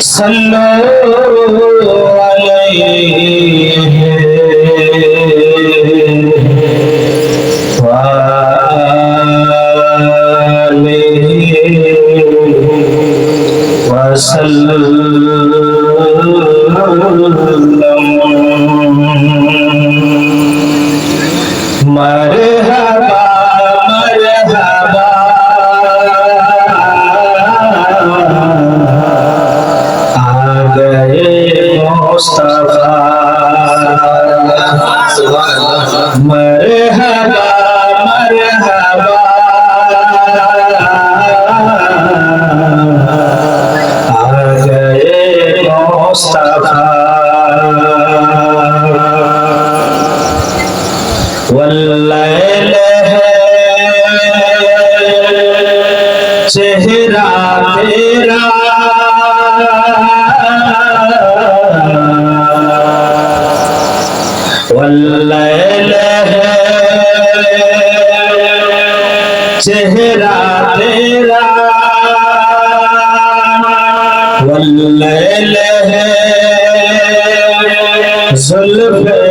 صلوا عليه وسلم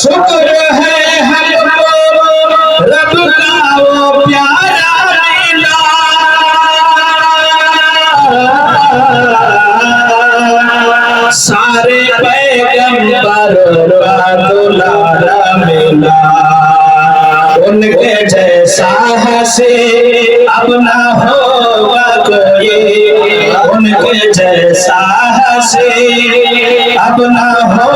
शुक्र है हमको रब का वो प्यारा मिला। सारे पैगंबरों का दुलारा मिला। उनके जैसा हसे अब ना होगा उनके जैसा हसे अब होगा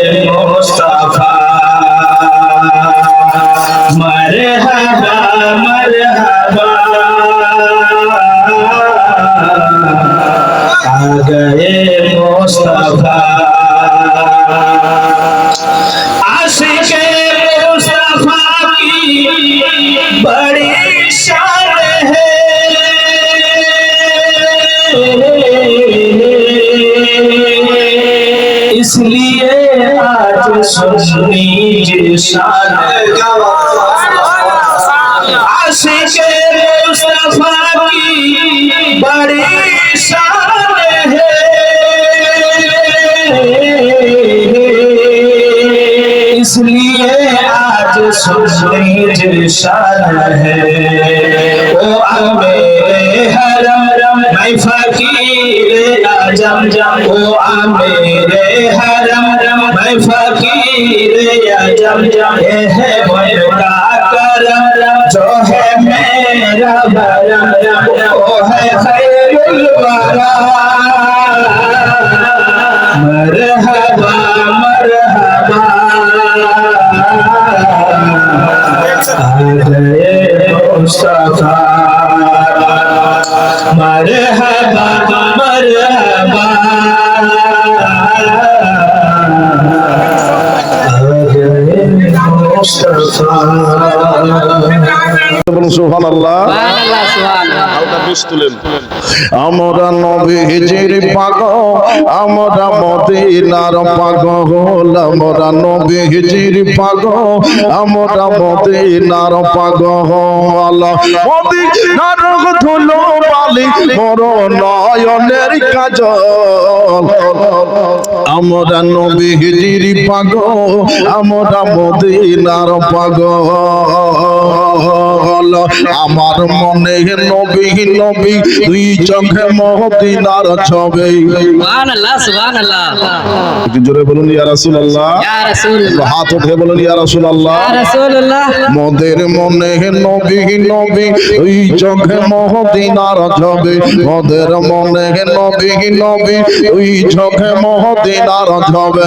गए मुस्तफ़ा। आशिक मुस्तफ़ा की बड़ी शान है। इसलिए आज सुनी जी शान आशिक मुस्तफ़ा की बड़ी शान आज सुनी जी शान है ओ आ मेरे हरम मैं फकीर आजम जम ओ आ मेरे हरम मैं फकीर आजम जम ये है बड़ा करम जो है मेरा भरम वो है खैरुल वरा علي مصطفى مرحبا. مرحبا مصطفى سبحان الله. سبحان الله سبحان الله. তুলেন। আমরা নবীজির পাগল, আমরা মদিনার পাগল, আমরা নবীজির পাগল, আমরা মদিনার পাগল। মদিনার ধুলো বালি বড় নয়নের কাজল। আমরা নবীজির পাগল, আমরা মদিনার পাগল। আমার মনে নবী নবী তুই চোখে মদিনার ছবি। সুবহানাল্লাহ সুবহানাল্লাহ। একটু জোরে বলুন ইয়া রাসূলুল্লাহ। ইয়া রাসূলুল্লাহ। হাত উঠে বলুন ইয়া রাসূলুল্লাহ। ইয়া রাসূলুল্লাহ। মদের মনে নবী নবী তুই চোখে মদিনার ছবি। মদের মনে নবী নবী তুই চোখে ছবি।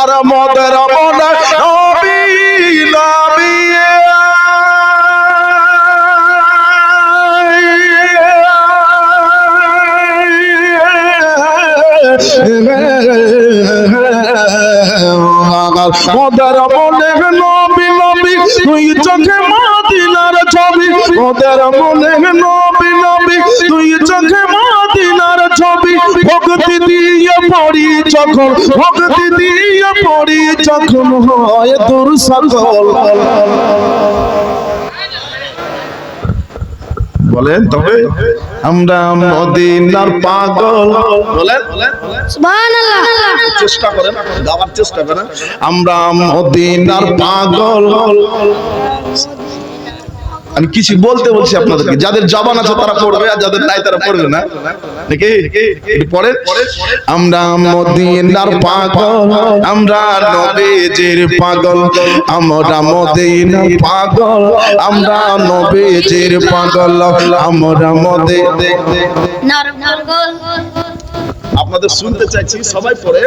আর মদের মনে মদের মনে নবী নবী তুই চোখে মাদিনার ছবি। মদার মনে নবী নবী তুই চোখে মাদিনার ছবি। ভক্তি দিয়ে পড়ি যখন, ভক্তি দিয়ে পড়ি যখন হয় তোর সকল। বলেন তবে আমরা মদিনার পাগল। বলেন। চেষ্টা করেন গাওয়ার চেষ্টা করেন। আমরা মদিনার পাগল। আমি কিছু বলতে বলছি আপনাদেরকে। যাদের জবান আছে তারা পড়বে আর যাদের নাই তারা পড়বে না। নাকি পড়েন আমরা মদিনার পাগল, আমরা নবীজির পাগল, আমরা মদিনার পাগল, আমরা নবীজির পাগল, আমরা মদে আপনাদের শুনতে চাইছি, সবাই পড়ে।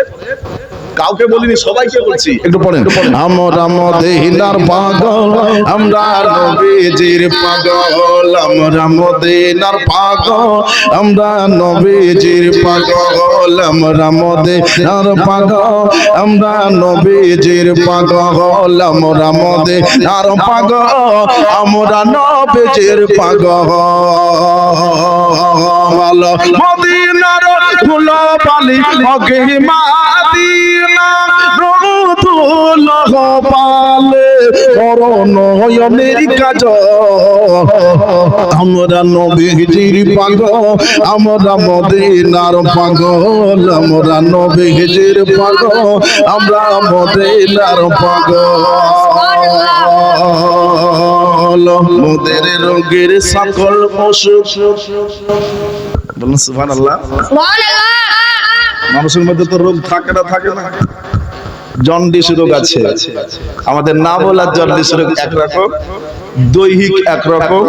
কাউকে বলিনি সবাইকে বলছি। একটু পড়েন। আমরা মদিনার পাগল আমরা নবীজির পাগল আমরা মদিনার পাগল আমরা নবীজির পাগল আমরা মদিনার পাগল আমরা নবীজির পাগল আমরা মদিনার পাগল আমরা নবীজির পাগল। মদিনার ধুলো বালি অগে মাদিনা পালে নয়নের কাজ আমরা নবীজির পাগল আমরা মদিনার পাগল আমরা নবীজির পাগল আমরা মদিনার পাগল। মোদের রোগের সকল পশু বলুন সুবহান আল্লাহ মানুষের মধ্যে তো রোগ থাকে না থাকে না। জন্ডিস রোগ আছে আমাদের না বলার জন্ডিস রোগ একরকম দৈহিক একরকম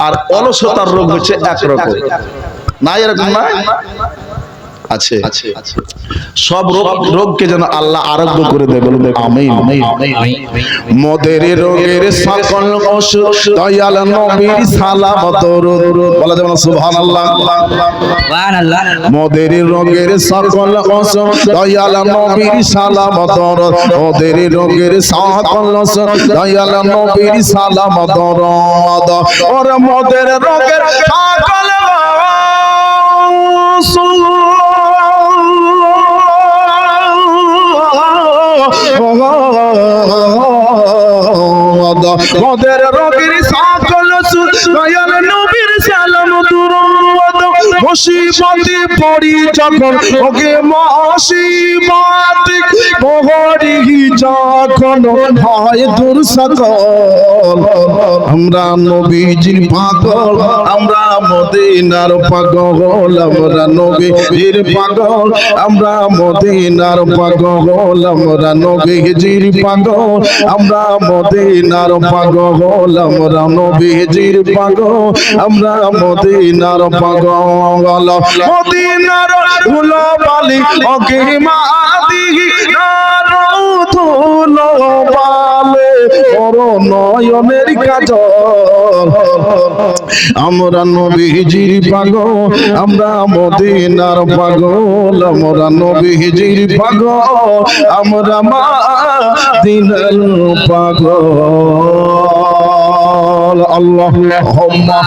আর অলসতার রোগ হচ্ছে একরকম না এরকম না? আছে। সব রোগ রোগকে যেন আল্লাহ আরোগ্য করে দেয় বলুন আমিন। মদের রোগের সকল অসুখ দয়াল নবীর সালামত বলা যাবে না সুবহানাল্লাহ। সুবহানাল্লাহ। মদের রোগের সকল অসুখ দয়াল নবীর সালামত মদের রোগের সকল অসুখ দয়াল নবীর সালামত ওর মদের রোগের সকল মদের রোগের সকল অসুখ মুসিবতে পড়ি যখন ওকে মুসিবতে পড়ি যখন, হয় দূর সকল আমরা নবীজির পাগল, আমরা মদিনার পাগল, আমরা নবীজির পাগল, আমরা মদিনার পাগল, আমরা নবীজির পাগল, আমরা মদিনার পাগল, আমরা নবীজির পাগল, আমরা মদিনার পাগল। মদিনার ধুলো বালি ওকে মাদি ধুলো বালে মোর নয়নের কাজল। আমরা নবীজির পাগল, আমরা মদিনার পাগল, আমরা নবীজির পাগল, আমরা মা দিনার পাগল। আল্লাহ আল্লাহ